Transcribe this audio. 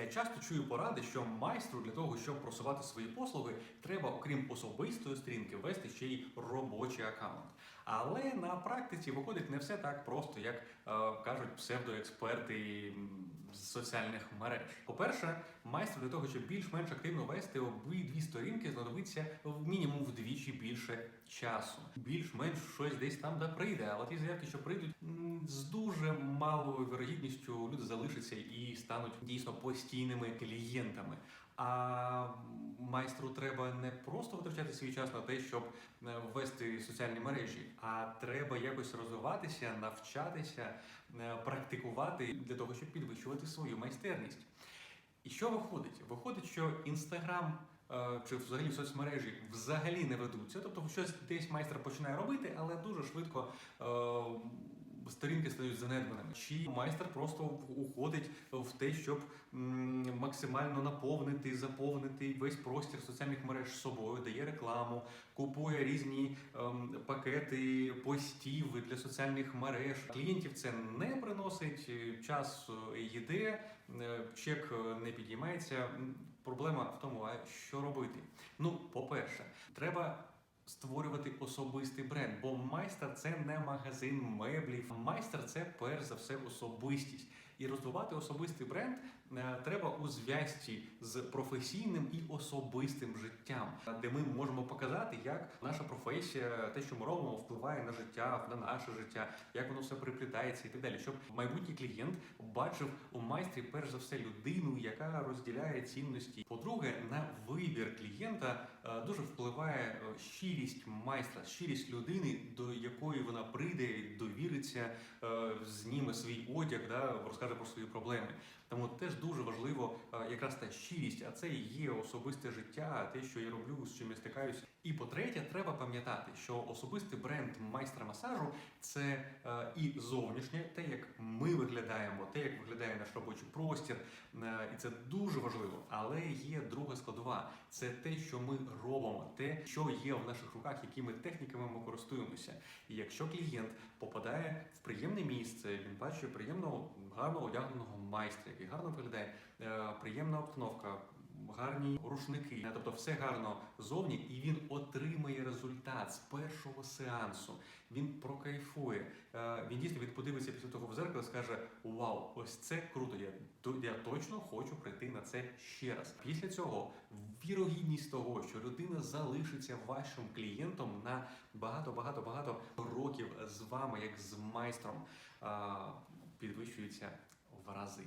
Я часто чую поради, що майстру для того, щоб просувати свої послуги, треба, окрім особистої сторінки, вести ще й робочий аккаунт. Але на практиці виходить не все так просто, як е, кажуть псевдоексперти з соціальних мереж. По-перше, майстру для того, щоб більш-менш активно вести обидві сторінки, знадобиться в мінімум вдвічі більше часу. Більш-менш щось десь там да прийде, але ті заявки, що прийдуть, з дуже малою вірогідністю люди залишаться і стануть дійсно постійними клієнтами. А майстру треба не просто витрачати свій час на те, щоб е, ввести соціальні мережі, а треба якось розвиватися, навчатися, е, практикувати для того, щоб підвищувати свою майстерність. І що виходить? Виходить, що інстаграм е, чи взагалі соцмережі взагалі не ведуться. Тобто щось десь майстер починає робити, але дуже швидко сторінки стають занедбаними. Чи майстер просто уходить в те, щоб максимально наповнити, заповнити весь простір соціальних мереж собою, дає рекламу, купує різні ем, пакети постів для соціальних мереж. Клієнтів це не приносить, е, час йде, е, чек е, не підіймається. Проблема в тому, а що робити? Ну, по-перше, треба. Створювати особистий бренд, бо майстер це не магазин меблів. Майстер це перш за все особистість. І розвивати особистий бренд е, треба у зв'язці з професійним і особистим життям, де ми можемо показати, як наша професія, те, що ми робимо, впливає на життя, на наше життя, як воно все приплітається і так далі. Щоб майбутній клієнт бачив у майстрі перш за все людину, яка розділяє цінності. По-друге, на вибір клієнта е, дуже впливає е, щирість майстра, щирість людини, до якої вона прийде, довіриться, зніме свій одяг, да, розкаже про свої проблеми. Тому теж дуже важливо е, якраз та щирість, а це і є особисте життя, те, що я роблю, з чим я стикаюсь. І по-третє, треба пам'ятати, що особистий бренд майстра масажу це е, і зовнішнє, те, як ми виглядаємо, те, як виглядає наш робочий простір, е, і це дуже важливо. Але є друга складова: це те, що ми робимо, те, що є в наших руках, якими техніками ми користуємося. І якщо клієнт попадає в приємне місце, він бачить приємного, гарно одягненого майстра, який гарно виглядає, е, приємна обстановка. Гарні рушники, тобто все гарно зовні, і він отримає результат з першого сеансу. Він прокайфує. Е, Він дійсно він подивиться після того в зеркало і скаже: Вау, ось це круто! Я то- я точно хочу прийти на це ще раз. Після цього вірогідність того, що людина залишиться вашим клієнтом на багато, багато, багато років з вами, як з майстром, е, підвищується в рази.